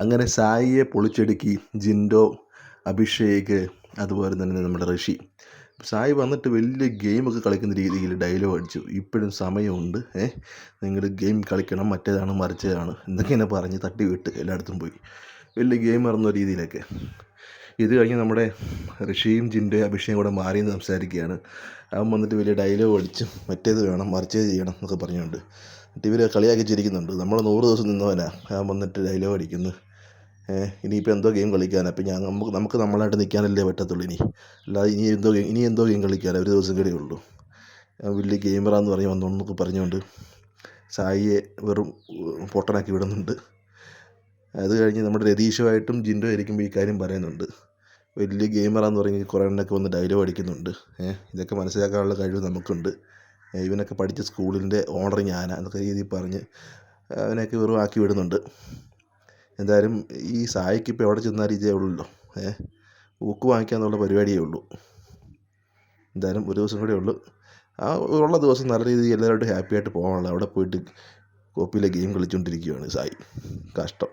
അങ്ങനെ സായിയെ പൊളിച്ചടുക്കി ജിൻഡോ അഭിഷേക് അതുപോലെ തന്നെ നമ്മുടെ ഋഷി. സായി വന്നിട്ട് വലിയ ഗെയിമൊക്കെ കളിക്കുന്ന രീതിയിൽ ഡയലോഗ് അടിച്ചു. ഇപ്പോഴും സമയമുണ്ട്. ഏ നിങ്ങൾ ഗെയിം കളിക്കണം. മറ്റേതാണ് മറിച്ചതാണ്. എന്തൊക്കെയാണ് പറഞ്ഞ് തട്ടി വിട്ട് എല്ലായിടത്തും പോയി. വലിയ ഗെയിം ഇറന്ന രീതിയിലൊക്കെ. ഇത് കഴിഞ്ഞ് നമ്മുടെ ഋഷിയും ജിന്റെ അഭിഷേകം കൂടെ മാറി എന്ന് സംസാരിക്കുകയാണ്. അവൻ വന്നിട്ട് വലിയ ഡയലോഗ് അടിച്ച് മറ്റേത് വേണം മറിച്ചത് ചെയ്യണം എന്നൊക്കെ പറഞ്ഞുകൊണ്ട്. എന്നിട്ട് വിയിൽ കളിയാക്കി ചിരിക്കുന്നുണ്ട്. നമ്മൾ നൂറ് ദിവസം നിന്നവനാ. അവൻ വന്നിട്ട് ഡയലോഗ് അടിക്കുന്നു. ഏഹ് ഇനിയിപ്പോൾ എന്തോ ഗെയിം കളിക്കാനാണ് അപ്പോൾ ഞാൻ നമുക്ക് നമുക്ക് നമ്മളായിട്ട് നിൽക്കാനല്ലേ പറ്റത്തുള്ളൂ ഇനി. അല്ലാതെ ഇനി എന്തോ ഇനി എന്തോ ഗെയിം കളിക്കാനാണ് ഒരു ദിവസം കൂടെ ഉള്ളൂ. വലിയ ഗെയിമറാന്ന് പറഞ്ഞ് വന്നോന്നൊക്കെ പറഞ്ഞുകൊണ്ട് സായിയെ വെറും പൊട്ടനാക്കി വിടുന്നുണ്ട്. അത് കഴിഞ്ഞ് നമ്മുടെ രതീഷുമായിട്ടും ജിൻഡോ ആയിരിക്കുമ്പോൾ ഈ കാര്യം പറയുന്നുണ്ട്. വലിയ ഗെയിമറാന്ന് പറഞ്ഞ് കുറേ എണ്ണൊക്കെ വന്ന് ഡയലോഗ് അടിക്കുന്നുണ്ട്. ഇതൊക്കെ മനസ്സിലാക്കാനുള്ള കഴിവ് നമുക്കുണ്ട്. ഇവനൊക്കെ പഠിച്ച സ്കൂളിന്റെ ഓണർ ഞാനാ എന്നൊക്കെ രീതിയിൽ പറഞ്ഞ് അവനെയൊക്കെ വെറും ആക്കി വിടുന്നുണ്ട്. എന്തായാലും ഈ സായിക്ക് ഇപ്പോൾ എവിടെ ചെന്നാലും ഇതേ ഉള്ളല്ലോ. ഏഹ് ഊക്ക് വാങ്ങിക്കാന്നുള്ള പരിപാടിയേ ഉള്ളൂ. എന്തായാലും ഒരു ദിവസം കൂടെ ഉള്ളൂ. ആ ഉള്ള ദിവസം നല്ല രീതിയിൽ എല്ലാവരോടും ഹാപ്പി ആയിട്ട് പോകാനുള്ള അവിടെ പോയിട്ട് കോപ്പിയിലെ ഗെയിം കളിച്ചുകൊണ്ടിരിക്കുകയാണ് സായി. കഷ്ടം.